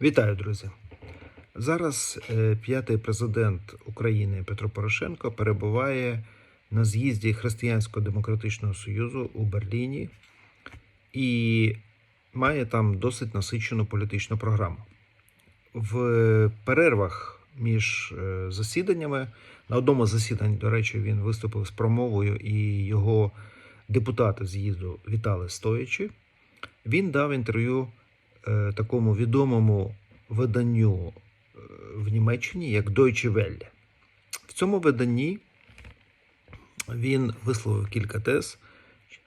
Вітаю, друзі! Зараз е, п'ятий президент України Петро Порошенко перебуває на з'їзді Християнського демократичного союзу у Берліні і має там досить насичену політичну програму. В перервах між е, засіданнями на одному з засідань, до речі, він виступив з промовою, і його депутати з'їзду вітали стоячи. Він дав інтерв'ю такому відомому виданню е, в Німеччині як Deutsche Welle. В цьому виданні він висловив кілька тез,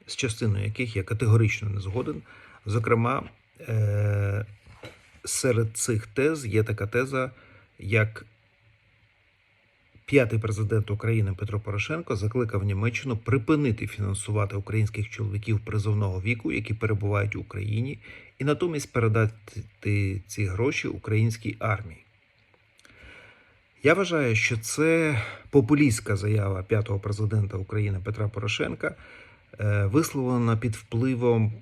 з частиною яких я категорично не згоден. Зокрема, е, серед цих тез є така теза, як п'ятий президент України Петро Порошенко закликав Німеччину припинити фінансувати українських чоловіків призовного віку, які перебувають в Україні, і натомість передати ці гроші українській армії. Я вважаю, що це популістська заява п'ятого президента України Петра Порошенка, е, висловлена під впливом,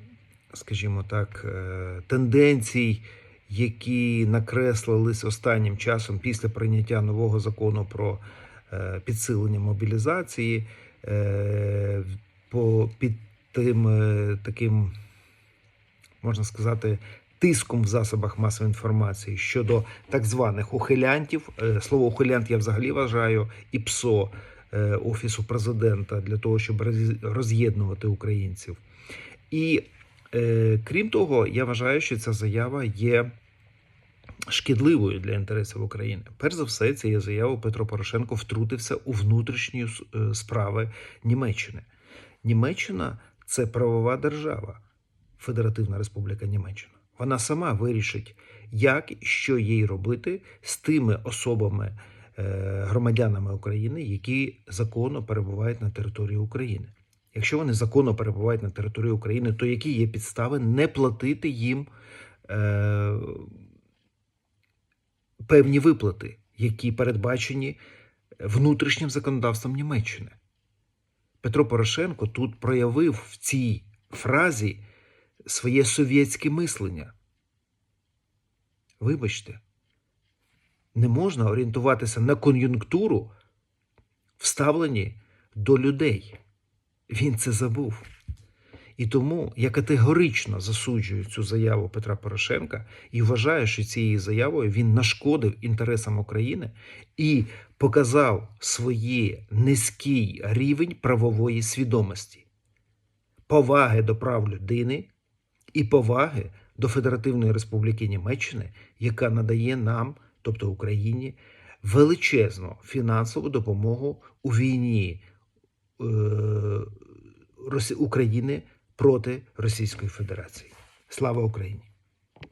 скажімо так, е, тенденцій, які накреслились останнім часом після прийняття нового закону про е, підсилення мобілізації, під тим таким, можна сказати, тиском в засобах масової інформації щодо так званих ухилянтів. Е, Слово ухилянт я взагалі вважаю і ПСО е, Офісу президента для того, щоб роз'єднувати українців. І е, крім того, я вважаю, що ця заява є шкідливою для інтересів України. Перш за все, цією заявою Петро Порошенко втрутився у внутрішні справи Німеччини. Німеччина це правова держава, Федеративна Республіка Німеччина. Вона сама вирішить, як і що їй робити з тими особами, е, громадянами України, які законно перебувають на території України. Якщо вони законно перебувають на території України, то які є підстави не платити їм е, певні виплати, які передбачені внутрішнім законодавством Німеччини? Петро Порошенко тут проявив в цій фразі своє совєтське мислення. Вибачте, не можна орієнтуватися на кон'юнктуру, вставлені до людей. Він це забув. І тому я категорично засуджую цю заяву Петра Порошенка і вважаю, що цією заявою він нашкодив інтересам України і показав свій низький рівень правової свідомості, поваги до прав людини і поваги до Федеративної Республіки Німеччини, яка надає нам, тобто Україні, величезну фінансову допомогу у війні е, України проти Російської Федерації. Слава Україні!